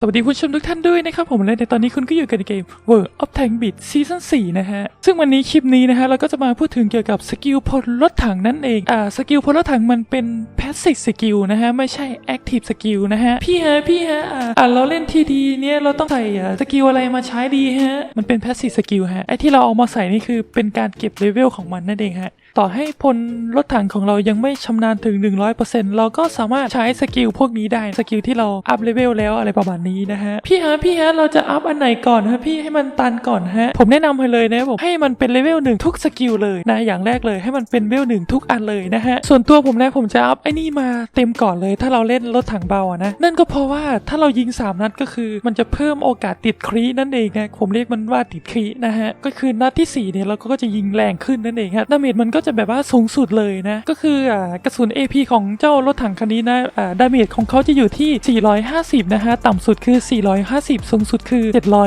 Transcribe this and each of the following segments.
สวัสดีคุณผู้ชมทุกท่านด้วยนะครับผมและในตอนนี้คุณก็อยู่กับในเกม World of Tank Beat Season 4 นะฮะ ซึ่งวันนี้คลิปนี้นะฮะ เราก็จะมาพูดถึงเกี่ยวกับสกิลพลรถถังนั่นเอง อ่า สกิลพลรถถังมันเป็น Passive Skill นะฮะ ไม่ใช่ Active Skill นะฮะ พี่ฮะ พี่ฮะ อ่าเราเล่นทีดีเนี่ย เราต้องใส่สกิลอะไรมาใช้ดีฮะ มันเป็น Passive Skill ฮะ ไอที่เราเอามาใส่นี่คือเป็นการเก็บเลเวลของมันนั่นเองฮะต่อให้พลรถถังของเรายังไม่ชำนาญถึง 100%เราก็สามารถใช้สกิลพวกนี้ได้ สกิลที่เราอัพเลเวลแล้วอะไรประมาณนี้นะฮะ พี่ฮะพี่ฮะเราจะอัพอันไหนก่อนฮะพี่ให้มันตันก่อนฮะ ผมแนะนำให้เลยนะผมให้มันเป็นเลเวลหนึ่งทุกสกิลเลยนะอย่างแรกเลยให้มันเป็นเลเวลหนึ่งทุกอันเลยนะฮะ ส่วนตัวผมนะผมจะอัพไอ้นี่มาเต็มก่อนเลยถ้าเราเล่นรถถังเบาอะนะนั่นก็เพราะว่าถ้าเรายิง 3 นัดก็คือมันจะเพิ่มโอกาสติดครีนั่นเองนะผมเรียกมันว่าติดครีนะฮะก็คือนัดที่สี่เนี่ยเราก็จะยิงแรงขึ้นนั่นเองฮะดาเมจมันก็จะแบบว่าสูงสุดเลยนะก็คืออ่ากระสุน AP ของเจ้ารถถังคันนี้นะอ่าดาเมจของเขาจะอยู่ที่ 450 นะฮะต่ำสุดคือ 450 สูงสุดคือ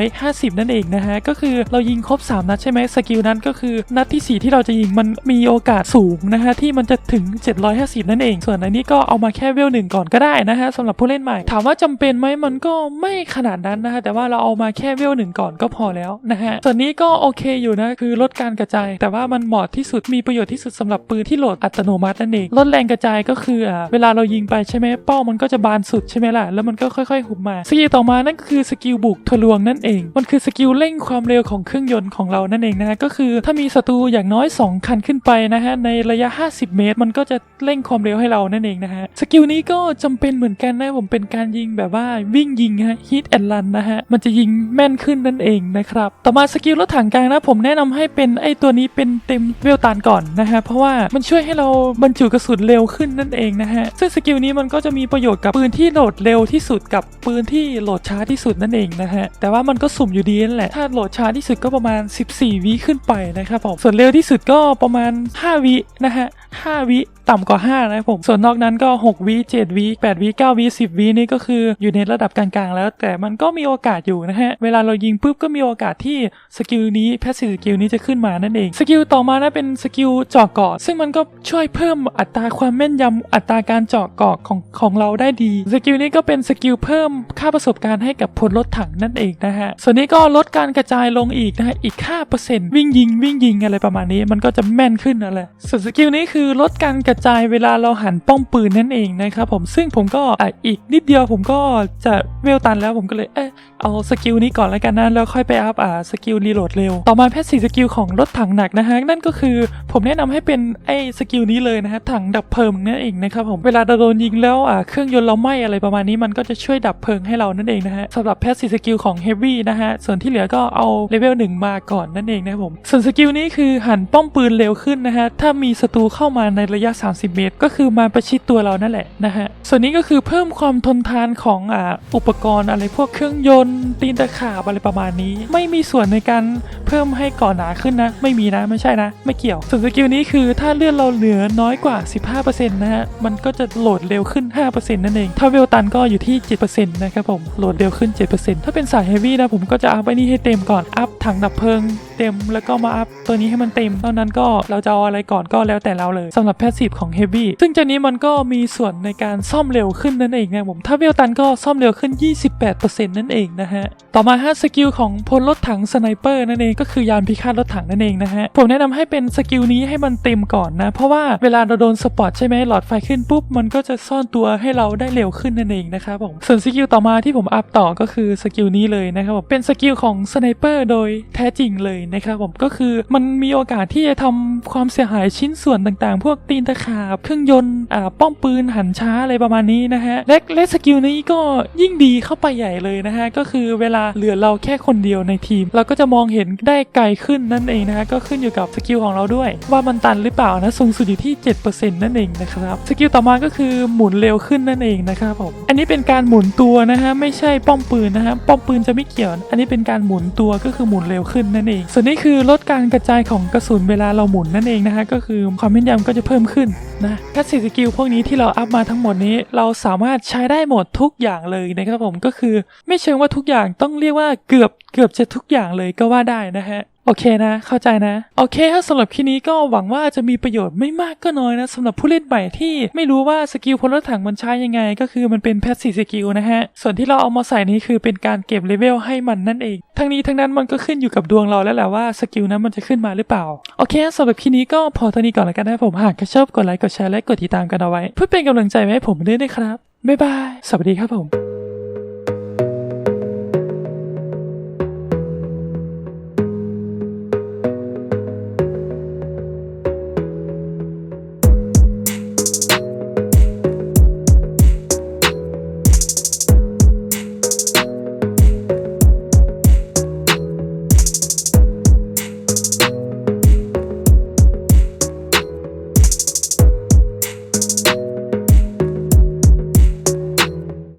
750 นั่นเองนะฮะ ก็คือเรายิงครบ 3 นัดใช่ไหมสกิลนั้นก็คือนัดที่ 4 ที่เราจะยิงมันมีโอกาสสูงนะฮะ ที่มันจะถึง 750 นั่นเอง ส่วนอันนี้ก็เอามาแค่เวลหนึ่งก่อนก็ได้นะฮะสำหรับผู้เล่นใหม่ ถามว่าจำเป็นไหมมันก็ไม่ขนาดนั้นนะฮะแต่ว่าเราเอามาแค่เวลหนึ่งก่อนก็พอแล้วนะฮะส่วนนี้ก็โอเคอยู่นะคือลดการกระจาย แต่ว่ามันเหมาะที่สุดมีประโยชน์ที่สุดสำหรับปืนที่โหลดอัตโนมัตินั่นเองลดแรงกระจายก็คืออ่าเวลาเรายิงไปใช่ไหมเป้ามันก็จะบานสุดใช่ไหมล่ะแล้วมันก็ค่อย ๆหุบมาสกิลต่อมานั่นก็คือสกิลบุกทะลวงนั่นเอง มันคือสกิลเร่งความเร็วของเครื่องยนต์ของเรานั่นเองนะฮะก็คือถ้ามีศัตรูอย่างน้อย 2 คันขึ้นไปนะฮะในระยะ 50 เมตร มันก็จะเร่งความเร็วให้เรานั่นเองนะฮะสกิลนี้ก็จำเป็นเหมือนกันนะผมเป็นการยิงแบบว่าวิ่งยิงฮะ hit and run นะฮะมันจะยิงแม่นขึ้นนั่นเองนะครับต่อมาสกิลรถถังกลางนะผมแนะนำให้เป็นไอตัวนี้เป็นเต็มเวลตานก่อนนะฮะเพราะว่ามันช่วยให้เราบรรจุกระสุนเร็วขึ้นนั่นเองนะฮะซึ่งสกิลนี้มันก็จะมีประโยชน์กับปืนที่โหลดเร็วที่สุดกับปืนที่โหลดช้าที่สุดนั่นเองนะฮะ แต่ว่ามันก็สุ่มอยู่ดีนั่นแหละ ถ้าโหลดช้าที่สุดก็ประมาณ 14วิขึ้นไปนะครับผม ส่วนเร็วที่สุดก็ประมาณ 5วินะฮะ5วิ ต่ำกว่า 5 นะผม ส่วนนอกนั้นก็ 6วิ7วิ8วิ9วิ10วินี่ก็คืออยู่ในระดับกลางๆ แล้ว แต่มันก็มีโอกาสอยู่นะฮะ เวลาเรายิงปุ๊บก็มีโอกาสที่สกิลนี้แพสซีฟสกิลนี้จะขึ้นมานั่นเอง สกิลต่อมานะเป็นสกิลเจาะเกาะซึ่งมันก็ช่วยเพิ่มอัตราความแม่นยำอัตราการเจาะเกาะของของเราได้ดี สกิลนี้ก็เป็นสกิลเพิ่มค่าประสบการณ์ให้กับพลรถถังนั่นเองนะฮะ ส่วนนี้ก็ลดการกระจายลงอีกนะฮะอีก 5%วิ่งยิงวิ่งยิงอะไรประมาณนี้มันก็จะแม่นขึ้นนั่นแหละส่วนสกิลนี้คือลดการกระจเวลาเราหันป้อมปืนนั่นเองนะครับผมซึ่งผมก็อีกนิดเดียวผมก็จะเวลตันแล้วผมก็เลยเออเอาสกิลนี้ก่อนแล้วกันนะแล้วค่อยไปอัพอ่าสกิลรีโหลดเร็ว ต่อมาแพทสีสกิลของรถถังหนักนะฮะนั่นก็คือผมแนะนำให้เป็นไอ้สกิลนี้เลยนะฮะถังดับเพลิงนั่นเองนะครับผมเวลาเราโดนยิงแล้วอ่าเครื่องยนต์เราไหม้อะไรประมาณนี้มันก็จะช่วยดับเพลิงให้เรานั่นเองนะฮะสำหรับแพทสีสกิลของเฮฟวี่นะฮะส่วนที่เหลือก็เอาเลเวลหนึ่งมาก่อนนั่นเองนะผมส่วนสกิลนี้คือหันป้อมปืนเร็วขึ้นนะฮะถ้ามีศัตรูเข้ามาในระยะ30 เมตร ก็คือมาประชิดตัวเรานั่นแหละนะฮะ ส่วนนี้ก็คือเพิ่มความทนทานของอ่าอุปกรณ์อะไรพวกเครื่องยนต์ ตีนตะขาบอะไรประมาณนี้ ไม่มีส่วนในการเพิ่มให้ก่อหนาขึ้นนะ ไม่มีนะไม่ใช่นะ ไม่เกี่ยว ส่วนสกิลนี้คือถ้าเลือดเราเหลือน้อยกว่า 15%นะฮะมันก็จะโหลดเร็วขึ้น 5%นั่นเอง ถ้าเวลตันก็อยู่ที่ 7%นะครับผมโหลดเร็วขึ้น 7%ถ้าเป็นสายเฮฟวี่นะผมก็จะอัพไอ้นี่ให้เต็มก่อนอัพถังดับเพลิงเต็มแล้วก็มาอัพตัวนี้ให้มันเต็มเท่านั้นก็เราจะเอาอะไรก่อนก็แล้วแต่เราเลยสำหรับแพสซีฟของ Heavy ซึ่งเจ้านี้มันก็มีส่วนในการซ่อมเร็วขึ้นนั่นเองนะผม ถ้าเวลตันก็ซ่อมเร็วขึ้น 28%นั่นเองนะฮะ ต่อมาฮะสกิลของพลรถถังสไนเปอร์นั่นเองก็คือยานพิฆาตรถถังนั่นเองนะฮะ ผมแนะนำให้เป็นสกิลนี้ให้มันเต็มก่อนนะ เพราะว่าเวลาเราโดนสปอตใช่ไหมหลอดไฟขึ้นปุ๊บมันก็จะซ่อนตัวให้เราได้เร็วขึ้นนั่นเองนะครับผม ส่วนสกิลต่อมาที่ผมอัพต่อก็คือสกิลนี้เลยนะครับผมเป็นสกิลของสไนเปอร์โดยแท้จริงเลยนะครับผมก็คือมันมีโอกาสที่จะทำความเสียหายชิ้นส่วนต่างๆ พวกตีนตะขาบเครื่องยนต์อ่าป้อมปืนหันช้าอะไรประมาณนี้นะฮะและและสกิลนี้ก็ยิ่งดีเข้าไปใหญ่เลยนะฮะก็คือเวลาเหลือเราแค่คนเดียวในทีม เราก็จะมองเห็นได้ไกลขึ้นนั่นเองนะฮะก็ขึ้นอยู่กับสกิลของเราด้วย ว่ามันตันหรือเปล่านะสูงสุดอยู่ที่ 7%นั่นเองนะครับสกิลต่อมาก็คือหมุนเร็วขึ้นนั่นเองนะครับผมอันนี้เป็นการหมุนตัวนะฮะไม่ใช่ป้อมปืนนะฮะป้อมปืนจะไม่เกี่ยว อันนี้เป็นการหมุนตัวก็คือหมุนเร็วขึ้นนั่นเอง ส่วนนี้คือลดการกระจายของกระสุนเวลาเราหมุนนั่นเองนะฮะก็คือความแม่นยำก็จะเพิ่มขึ้น นะแพสซีสกิลพวกนี้ที่เราอัพมาทั้งหมดนี้ เราสามารถใช้ได้หมดทุกอย่างเลยนะครับผมก็คือไม่เชิงว่าทุกอย่างต้องเรียกว่าเกือบเกือบจะทุกอย่างเลยก็ว่าได้นะฮะ โอเคนะ เข้าใจนะ โอเคถ้าสำหรับคลิปนี้ก็หวังว่าจะมีประโยชน์ไม่มากก็น้อยนะสำหรับผู้เล่นใหม่ที่ไม่รู้ว่าสกิลพลรถถังมันใช้ยังไง ก็คือมันเป็นแพสซีฟสกิลนะฮะ ส่วนที่เราเอามาใส่นี้คือเป็นการเก็บเลเวลให้มันนั่นเอง ทั้งนี้ทั้งนั้นมันก็ขึ้นอยู่กับดวงเราแล้วแหละว่าสกิลนั้นมันจะขึ้นมาหรือเปล่า โอเคสำหรับคลิปนี้ก็พอเท่านี้ก่อนแล้วกันนะผมหากชอบกดไลค์กดแชร์และกดติดตามกันเอาไว้ เพื่อเป็นกำลังใจให้ผมด้วยนะครับบ๊ายบายสวัสดีครับผม